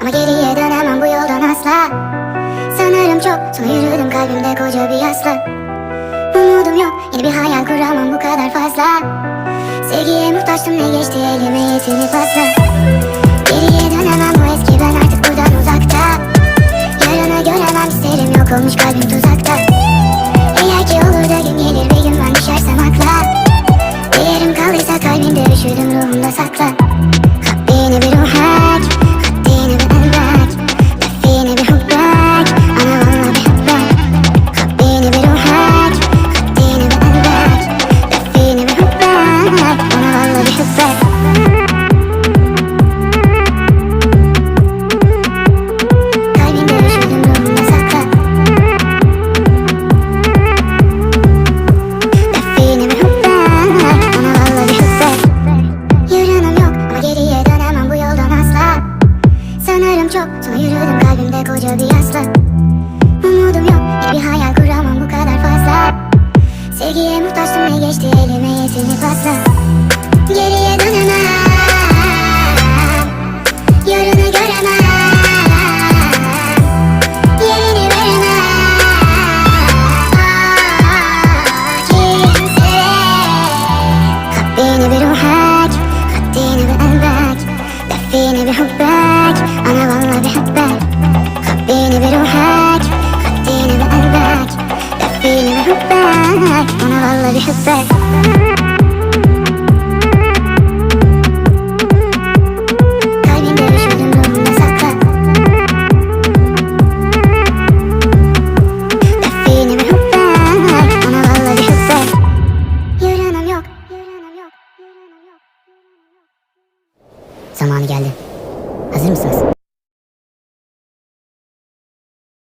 ama geriye dönemem bu yoldan asla. Sanırım çok sonra yürüdüm kalbimde koca bir yasla. Umudum yok yeni bir hayal kuramam bu kadar fazla. Sevgiye muhtaçtım ne geçti elime yetini pasla Geriye dönemem bu eski ben artık buradan uzakta. Yarını göremem isterim yok olmuş kalbim tuzakta. Eğer ki olur da gün gelir bir gün ben düşersem akla Değerim kaldıysa kalbinde üşüdüm ruhumda sakla Sonra yürüdüm kalbimde koca bir yasla Umudum yok yeni bir hayal kuramam bu kadar fazla. Sevgiye muhtaçtım ne geçti elime yetini pasla Geriye dönemem. Yarını göremem. Haddini bir ruh hac Haddini bir valla bir hubbek Yarınım yok Yarınım yok Yarınım yok Zamanı geldi. Hazır mısınız?